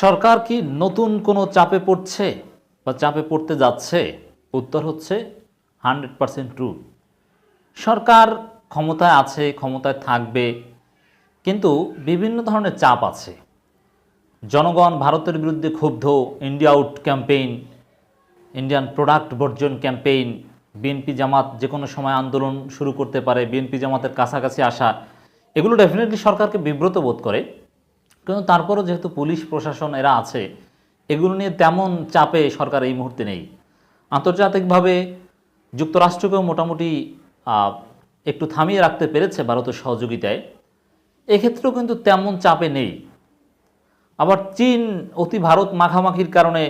সরকার কি নতুন কোনো চাপে পড়ছে বা চাপে পড়তে যাচ্ছে? উত্তর হচ্ছে হান্ড্রেড পারসেন্ট ট্রু। সরকার ক্ষমতায় আছে, ক্ষমতায় থাকবে, কিন্তু বিভিন্ন ধরনের চাপ আছে। জনগণ ভারতের বিরুদ্ধে ক্ষুব্ধ India out campaign Indian product বর্জন ক্যাম্পেইন বিএনপি জামাত যে কোনো সময় আন্দোলন শুরু করতে পারে বিএনপি জামাতের কাছাকাছি আসা, এগুলো ডেফিনেটলি সরকারকে বিব্রত বোধ করে। কিন্তু তারপরও যেহেতু পুলিশ, প্রশাসন এরা আছে, এগুলো নিয়ে তেমন চাপে সরকার এই মুহূর্তে নেই। আন্তর্জাতিকভাবে যুক্তরাষ্ট্রকেও মোটামুটি একটু থামিয়ে রাখতে পেরেছে ভারতের সহযোগিতায়। এক্ষেত্রেও কিন্তু তেমন চাপে নেই। আবার চীন অতি ভারত মাখামাখির কারণে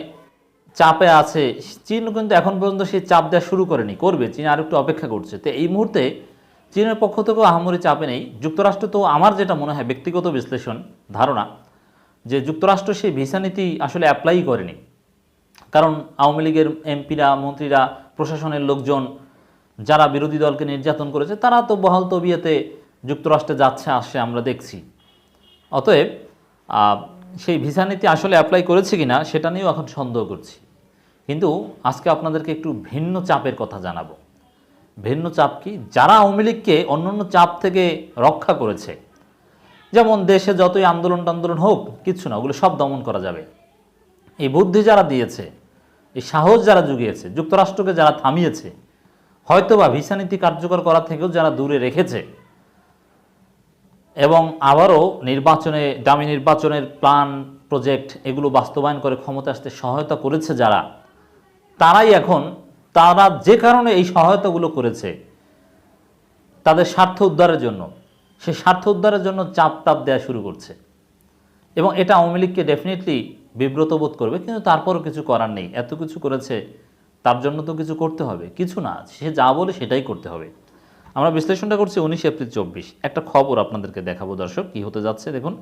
চাপে আছে। চীন কিন্তু এখন পর্যন্ত সেই চাপ দেওয়া শুরু করেনি, করবে। চীন আর একটু অপেক্ষা করছে। তো এই মুহূর্তে চীনের পক্ষ থেকেও আহামরি চাপে নেই। যুক্তরাষ্ট্র তো আমার যেটা মনে হয় ব্যক্তিগত বিশ্লেষণ, ধারণা, যে যুক্তরাষ্ট্র সেই ভিসা নীতি আসলে অ্যাপ্লাই করেনি। কারণ আওয়ামী লীগের এমপিরা, মন্ত্রীরা, প্রশাসনের লোকজন, যারা বিরোধী দলকে নির্যাতন করেছে, তারা তো বহাল তবিয়াতে যুক্তরাষ্ট্রে যাচ্ছে, আসছে, আমরা দেখছি। অতএব সেই ভিসা নীতি আসলে অ্যাপ্লাই করেছে কিনা, সেটা নিয়েও এখন সন্দেহ করছি। কিন্তু আজকে আপনাদেরকে একটু ভিন্ন চাপের কথা জানাব। ভিন্ন চাপ কি? যারা আওয়ামী লীগকে অন্যান্য চাপ থেকে রক্ষা করেছে, যেমন দেশে যতই আন্দোলন টান্দোলন হোক কিচ্ছু না, ওগুলো সব দমন করা যাবে। এই বুদ্ধি যারা দিয়েছে, এই সাহস যারা জুগিয়েছে, যুক্তরাষ্ট্রকে যারা থামিয়েছে, হয়তোবা ভিসা নীতি কার্যকর করা থেকেও যারা দূরে রেখেছে, এবং আবারও নির্বাচনে, দামি নির্বাচনের প্ল্যান প্রজেক্ট এগুলো বাস্তবায়ন করে ক্ষমতা আসতে সহায়তা করেছে যারা, তারাই এখন তারা যে কারণে এই সহায়তাগুলো করেছে, তাদের স্বার্থ উদ্ধারের জন্য, সে স্বার্থ উদ্ধারের জন্য চাপ টাপ দেওয়া শুরু করছে। এবং এটা আওয়ামী লীগকে ডেফিনেটলি বিব্রত বোধ করবে, কিন্তু তারপরও কিছু করার নেই। এত কিছু করেছে, তার জন্য তো কিছু করতে হবে। কিছু না, সে যা বলে সেটাই করতে হবে। আমরা বিশ্লেষণটা করছি উনিশ এপ্রিল চব্বিশ। একটা খবর আপনাদেরকে দেখাবো দর্শক, কি হতে যাচ্ছে দেখুন।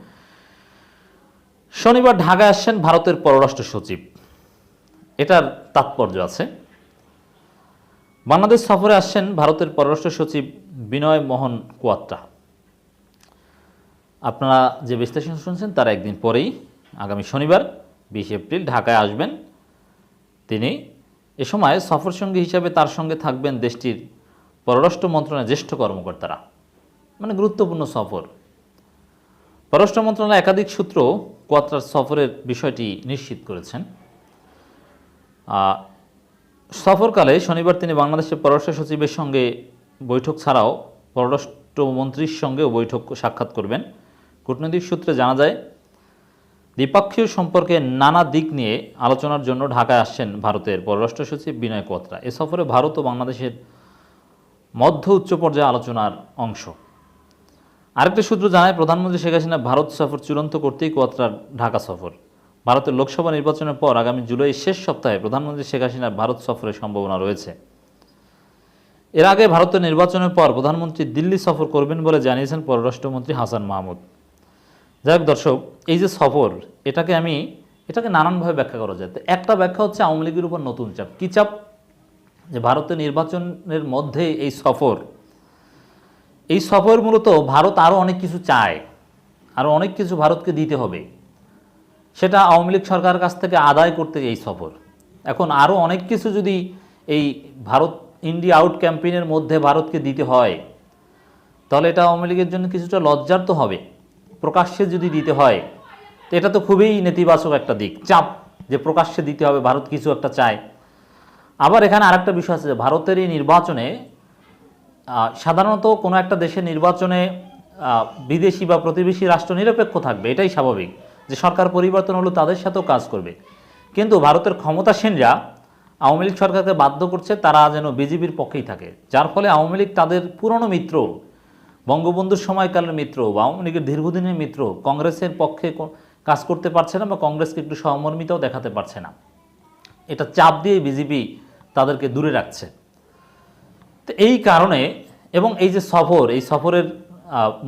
শনিবার ঢাকায় আসছেন ভারতের পররাষ্ট্র সচিব। এটার তাৎপর্য আছে। বাংলাদেশ সফরে আসছেন ভারতের পররাষ্ট্র সচিব বিনয় মোহন কুয়াত্রা। আপনারা যে বিশ্লেষণ শুনছেন তার একদিন পরেই, আগামী শনিবার, বিশ এপ্রিল, ঢাকায় আসবেন তিনি। এ সময় সফর সঙ্গী হিসাবে তার সঙ্গে থাকবেন দেশটির পররাষ্ট্র মন্ত্রণালয়ের জ্যেষ্ঠ কর্মকর্তারা। মানে গুরুত্বপূর্ণ সফর। পররাষ্ট্র মন্ত্রণালয় একাধিক সূত্র কোয়াত্রার সফরের বিষয়টি নিশ্চিত করেছেন। সফরকালে শনিবার তিনি বাংলাদেশের পররাষ্ট্র সচিবের সঙ্গে বৈঠক ছাড়াও পররাষ্ট্রমন্ত্রীর সঙ্গেও বৈঠক সাক্ষাৎ করবেন। কূটনৈতিক সূত্রে জানা যায়, দ্বিপাক্ষীয় সম্পর্কে নানা দিক নিয়ে আলোচনার জন্য ঢাকায় আসছেন ভারতের পররাষ্ট্র সচিব বিনয় কোয়াত্রা এ সফরে ভারত ও বাংলাদেশের মধ্য উচ্চ পর্যায়ে আলোচনার অংশ। আরেকটি সূত্র জানায়, প্রধানমন্ত্রী শেখ হাসিনা ভারত সফর চূড়ান্ত করতেই কোয়াত্রার ঢাকা সফর। ভারতের লোকসভা নির্বাচনের পর আগামী জুলাই শেষ সপ্তাহে প্রধানমন্ত্রী শেখ হাসিনার ভারত সফরের সম্ভাবনা রয়েছে। এর আগে ভারতের নির্বাচনের পর প্রধানমন্ত্রী দিল্লি সফর করবেন বলে জানিয়েছেন পররাষ্ট্রমন্ত্রী হাসান মাহমুদ। যাই দর্শক, এই যে সফর, এটাকে আমি, এটাকে নানানভাবে ব্যাখ্যা করা যায়। একটা ব্যাখ্যা হচ্ছে আওয়ামী লীগের উপর নতুন চাপ। কী চাপ? যে ভারতের নির্বাচনের মধ্যে এই সফর এই সফর মূলত ভারত আরও অনেক কিছু চায় আরও অনেক কিছু ভারতকে দিতে হবে। সেটা আওয়ামী লীগ সরকারের কাছ থেকে আদায় করতে এই সফর। এখন আরও অনেক কিছু যদি এই ভারত ইন্ডিয়া আউট ক্যাম্পেইনের মধ্যে ভারতকে দিতে হয়, তাহলে এটা আওয়ামী লীগের জন্য কিছুটা লজ্জার তো হবে। প্রকাশ্যে যদি দিতে হয়, তো এটা তো খুবই নেতিবাচক একটা দিক, চাপ যে প্রকাশ্যে দিতে হবে, ভারত কিছু একটা চায়। আবার এখানে আরেকটা বিষয় আছে যে ভারতের এই নির্বাচনে সাধারণত কোনো একটা দেশের নির্বাচনে বিদেশি বা প্রতিবেশী রাষ্ট্র নিরপেক্ষ থাকবে, এটাই স্বাভাবিক। যে সরকার পরিবর্তন হলো তাদের সাথেও কাজ করবে। কিন্তু ভারতের ক্ষমতাসীনরা আওয়ামী লীগ সরকারকে বাধ্য করছে, তারা যেন বিজেপির পক্ষেই থাকে। যার ফলে আওয়ামী লীগ তাদের পুরনো মিত্র, বঙ্গবন্ধুর সময়কালের মিত্র, বা আওয়ামী লীগের দীর্ঘদিনের মিত্র, কংগ্রেসের পক্ষে কাজ করতে পারছে না, বা কংগ্রেসকে একটু সহমর্মিতাও দেখাতে পারছে না। এটা চাপ দিয়ে বিজেপি তাদেরকে দূরে রাখছে। তো এই কারণে এবং এই যে সফর, এই সফরের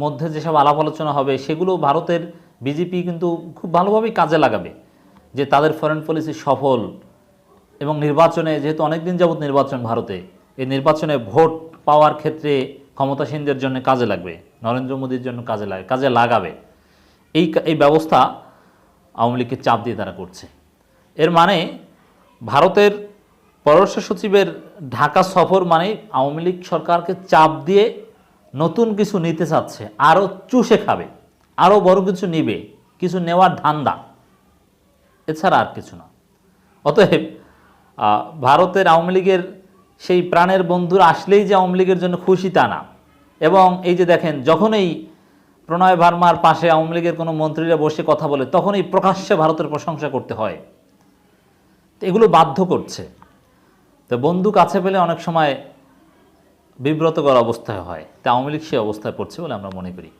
মধ্যে যেসব আলাপ আলোচনা হবে, সেগুলো ভারতের বিজেপি কিন্তু খুব ভালোভাবেই কাজে লাগাবে যে তাদের ফরেন পলিসি সফল এবং নির্বাচনে, যেহেতু অনেক দিন যাবত নির্বাচন ভারতে, এই নির্বাচনে ভোট পাওয়ার ক্ষেত্রে ক্ষমতাসীনদের জন্য কাজে লাগবে, নরেন্দ্র মোদীর জন্য কাজে লাগে কাজে লাগাবে। এই এই ব্যবস্থা আওয়ামী লীগকে চাপ দিয়ে তারা করছে। এর মানে ভারতের পররাষ্ট্র সচিবের ঢাকা সফর মানে আওয়ামী লীগ সরকারকে চাপ দিয়ে নতুন কিছু নিতে চাচ্ছে, আরও চুষে খাবে। আরও বড় কিছু নিবে, কিছু নেওয়ার ধান্দা। এছাড়া আর কিছু না। অতএব ভারতের আওয়ামী লীগের সেই প্রাণের বন্ধুরা আসলেই যে আওয়ামী লীগের জন্য খুশি তা না। এবং এই যে দেখেন, যখনই প্রণয় ভার্মার পাশে আওয়ামী লীগের কোনো মন্ত্রীরা বসে কথা বলে, তখনই প্রকাশ্যে ভারতের প্রশংসা করতে হয়। তো এগুলো বাধ্য করছে। তো বন্ধু কাছে পেলে অনেক সময় বিব্রতকর অবস্থায় হয়। তা আওয়ামী লীগ সে অবস্থায় পড়ছে বলে আমরা মনে করি।